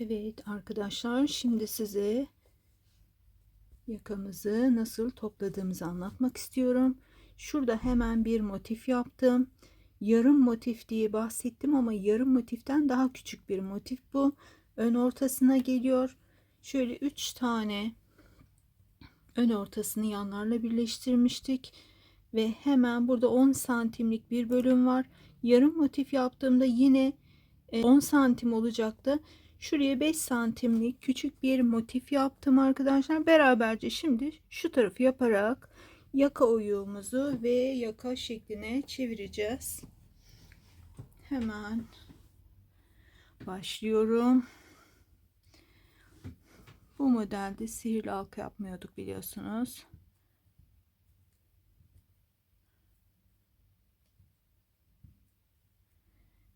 Evet arkadaşlar şimdi size yakamızı nasıl topladığımızı anlatmak istiyorum. Şurada hemen bir motif yaptım. Yarım motif diye bahsettim ama yarım motiften daha küçük bir motif bu. Ön ortasına geliyor. Şöyle 3 tane ön ortasını yanlarla birleştirmiştik. Ve hemen burada 10 santimlik bir bölüm var. Yarım motif yaptığımda yine 10 santim olacaktı. Şuraya 5 santimlik küçük bir motif yaptım arkadaşlar. Beraberce şimdi şu tarafı yaparak yaka oyuğumuzu ve yaka şekline çevireceğiz. Hemen başlıyorum. Bu modelde sihirli halka yapmıyorduk biliyorsunuz.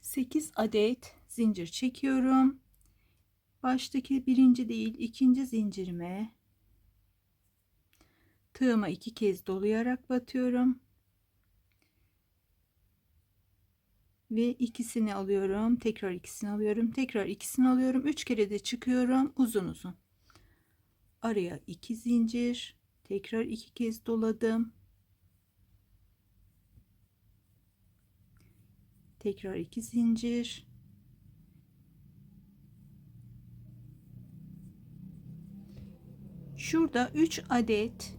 Sekiz adet zincir çekiyorum. Baştaki birinci değil ikinci zincirime tığıma iki kez dolayarak batıyorum. Ve ikisini alıyorum. Tekrar ikisini alıyorum. Tekrar ikisini alıyorum. Üç kere de çıkıyorum. Uzun uzun. Araya iki zincir. Tekrar iki kez doladım. Tekrar iki zincir. Şurada 3 adet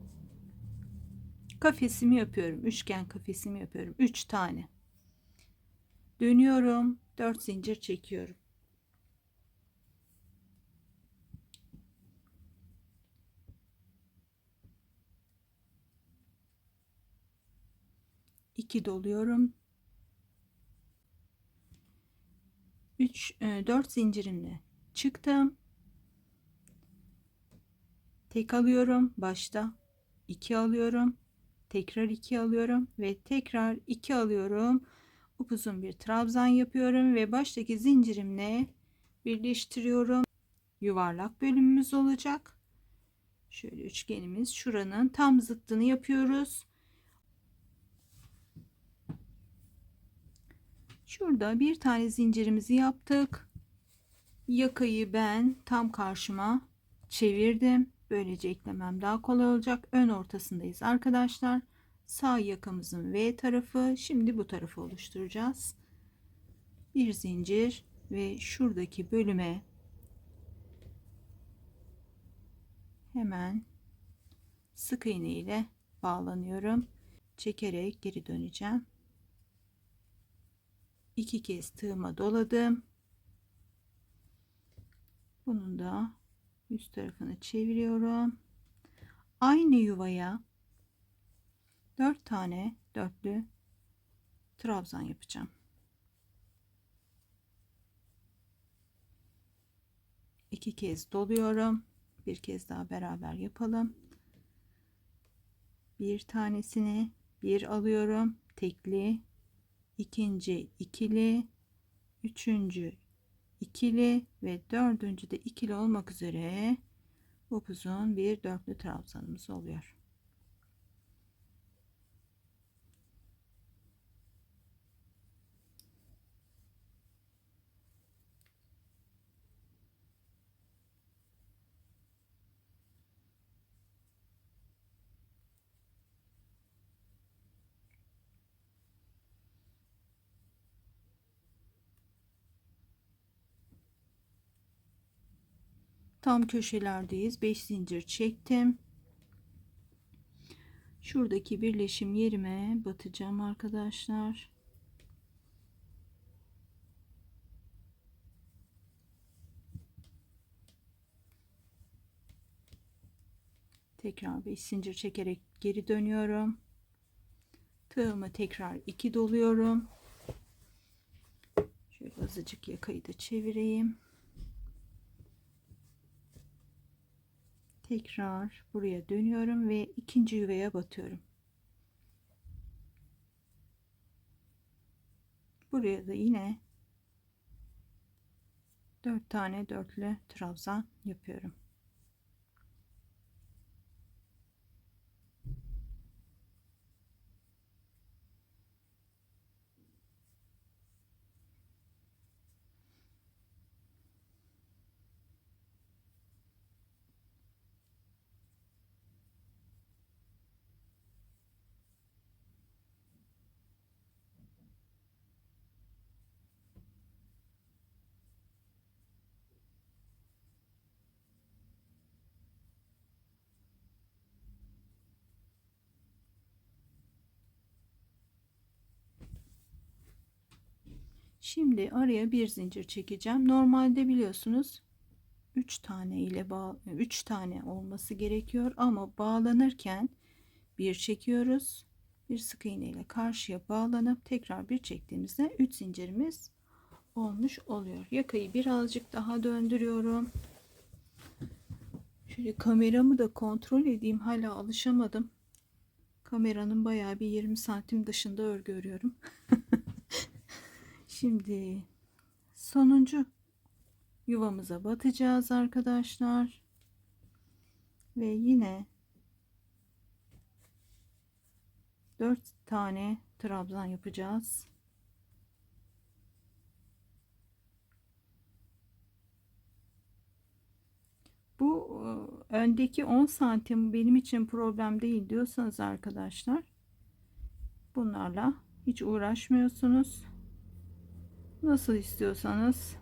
kafesimi yapıyorum. Üçgen kafesimi yapıyorum. 3 tane. Dönüyorum. 4 zincir çekiyorum. İki doluyorum. 3 4 zincirimle çıktım tek alıyorum başta 2 alıyorum tekrar 2 alıyorum ve tekrar 2 alıyorum. Upuzun bir trabzan yapıyorum ve baştaki zincirimle birleştiriyorum. Yuvarlak bölümümüz olacak. Şöyle üçgenimiz şuranın tam zıttını yapıyoruz. Şurada bir tane zincirimizi yaptık. Yakayı ben tam karşıma çevirdim Böylece eklemem daha kolay olacak. Ön ortasındayız arkadaşlar. Sağ yakamızın V tarafı. Şimdi bu tarafı oluşturacağız. Bir zincir ve şuradaki bölüme hemen sık iğne ile bağlanıyorum. Çekerek geri döneceğim. İki kez tığıma doladım. Bunun da üst tarafını çeviriyorum. Aynı yuvaya 4 tane dörtlü trabzan yapacağım. İki kez doluyorum. Bir kez daha beraber yapalım. Bir tanesini bir alıyorum. Tekli, ikinci ikili, üçüncü ikili ve dördüncü de ikili olmak üzere upuzun bir dörtlü trabzanımız oluyor. Tam köşelerdeyiz. 5 zincir çektim. Şuradaki birleşim yerime batacağım arkadaşlar. Tekrar 5 zincir çekerek geri dönüyorum. Tığımı tekrar 2 doluyorum. Şöyle azıcık yakayı da çevireyim. Tekrar buraya dönüyorum ve ikinci yuvaya batıyorum. Buraya da yine 4 tane dörtlü trabzan yapıyorum. Şimdi araya bir zincir çekeceğim. Normalde biliyorsunuz 3 tane ile bağ 3 tane olması gerekiyor ama bağlanırken bir çekiyoruz. Bir sık iğne ile karşıya bağlanıp tekrar bir çektiğimizde 3 zincirimiz olmuş oluyor. Yakayı birazcık daha döndürüyorum. Şöyle kameramı da kontrol edeyim. Hala alışamadım. Kameranın bayağı bir 20 santim dışında örgü örüyorum. Şimdi sonuncu yuvamıza batacağız arkadaşlar. Ve yine 4 tane trabzan yapacağız. Bu e, öndeki 10 santim benim için problem değil diyorsanız arkadaşlar bunlarla hiç uğraşmıyorsunuz. Nasıl istiyorsanız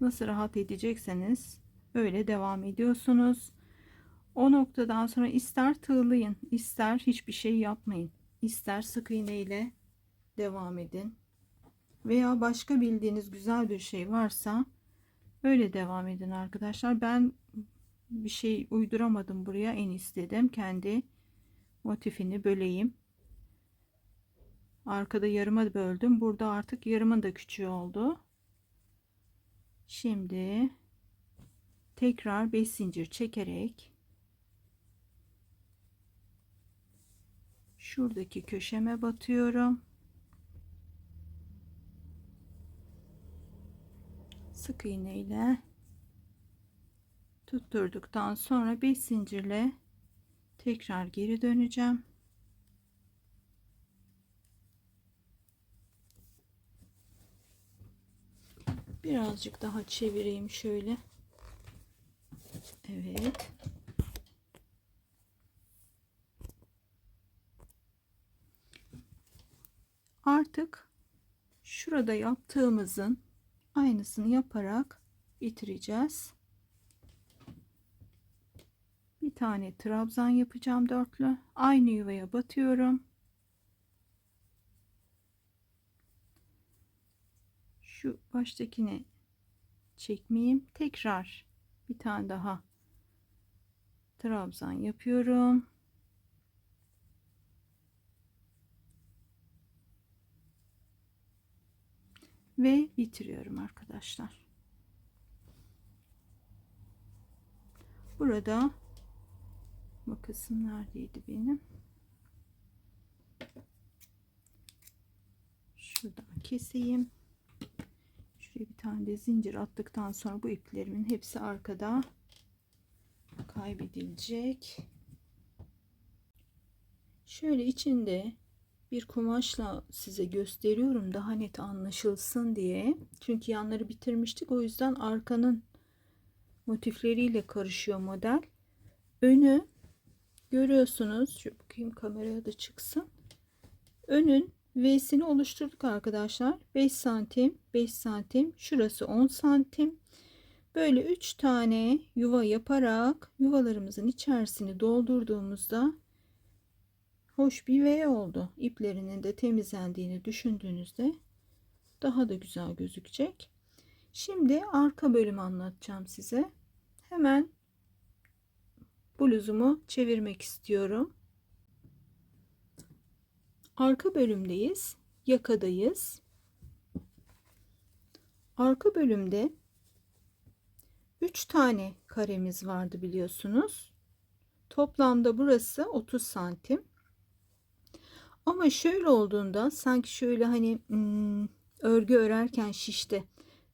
nasıl rahat edecekseniz öyle devam ediyorsunuz. O noktadan sonra ister tığlayın, ister hiçbir şey yapmayın. İster sık iğne ile devam edin. Veya başka bildiğiniz güzel bir şey varsa öyle devam edin arkadaşlar. Ben bir şey uyduramadım buraya en istedim. Kendi motifini böleyim. Arkada yarıma böldüm. Burada artık yarımın da küçüğü oldu. Şimdi tekrar 5 zincir çekerek şuradaki köşeme batıyorum. Sık iğne ile tutturduktan sonra 5 zincirle tekrar geri döneceğim. Birazcık daha çevireyim şöyle. Evet. Artık şurada yaptığımızın aynısını yaparak bitireceğiz. Bir tane trabzan yapacağım dörtlü. Aynı yuvaya batıyorum. Şu baştakini çekmeyeyim. Tekrar bir tane daha trabzan yapıyorum. Ve bitiriyorum arkadaşlar. Burada makasım neredeydi benim? Şuradan keseyim. Şuraya bir tane de zincir attıktan sonra bu iplerimin hepsi arkada kaybedilecek. Şöyle içinde bir kumaşla size gösteriyorum daha net anlaşılsın diye. Çünkü yanları bitirmiştik. O yüzden arkanın motifleriyle karışıyor model. Önü görüyorsunuz. Şu bakayım kameraya da çıksın. Önün V'sini oluşturduk arkadaşlar. 5 santim, 5 santim, şurası 10 santim. Böyle 3 tane yuva yaparak yuvalarımızın içerisini doldurduğumuzda hoş bir V oldu. İplerinin de temizlendiğini düşündüğünüzde daha da güzel gözükecek. Şimdi arka bölümü anlatacağım size. Hemen bluzumu çevirmek istiyorum. Arka bölümdeyiz. Yakadayız. Arka bölümde 3 tane karemiz vardı biliyorsunuz. Toplamda burası 30 santim. Ama şöyle olduğunda sanki şöyle hani hmm, örgü örerken şişte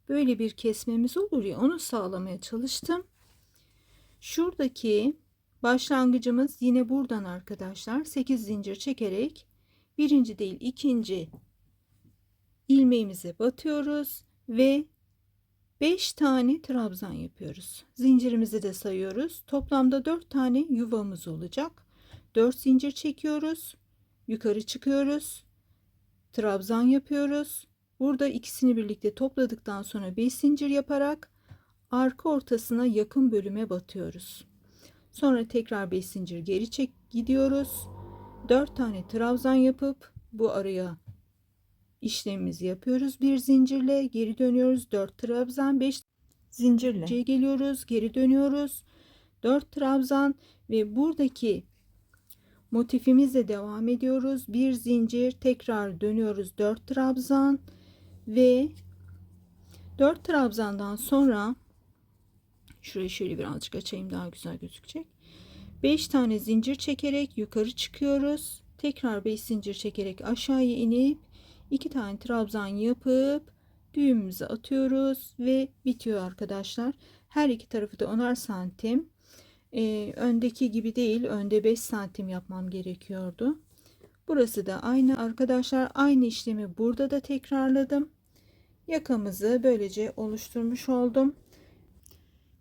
böyle bir kesmemiz olur ya onu sağlamaya çalıştım. Şuradaki başlangıcımız yine buradan arkadaşlar 8 zincir çekerek birinci değil ikinci ilmeğimize batıyoruz ve 5 tane trabzan yapıyoruz. Zincirimizi de sayıyoruz. Toplamda 4 tane yuvamız olacak. 4 zincir çekiyoruz. Yukarı çıkıyoruz. Trabzan yapıyoruz. Burada ikisini birlikte topladıktan sonra 5 zincir yaparak arka ortasına yakın bölüme batıyoruz. Sonra tekrar 5 zincir geri çek gidiyoruz. 4 tane trabzan yapıp bu araya işlemimizi yapıyoruz. Bir zincirle geri dönüyoruz. 4 trabzan 5 zincirle geliyoruz. Geri dönüyoruz. 4 trabzan ve buradaki motifimizle devam ediyoruz. Bir zincir tekrar dönüyoruz. 4 trabzan ve 4 trabzandan sonra şurayı şöyle birazcık açayım daha güzel gözükecek. 5 tane zincir çekerek yukarı çıkıyoruz. Tekrar 5 zincir çekerek aşağıya inip 2 tane trabzan yapıp düğümümüzü atıyoruz ve bitiyor arkadaşlar. Her iki tarafı da 10'ar santim. Ee, öndeki gibi değil. Önde 5 santim yapmam gerekiyordu. Burası da aynı arkadaşlar. Aynı işlemi burada da tekrarladım. Yakamızı böylece oluşturmuş oldum.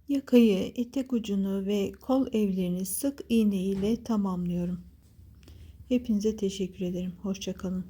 Yakayı, etek ucunu ve kol evlerini sık iğne ile tamamlıyorum. Hepinize teşekkür ederim. Hoşçakalın.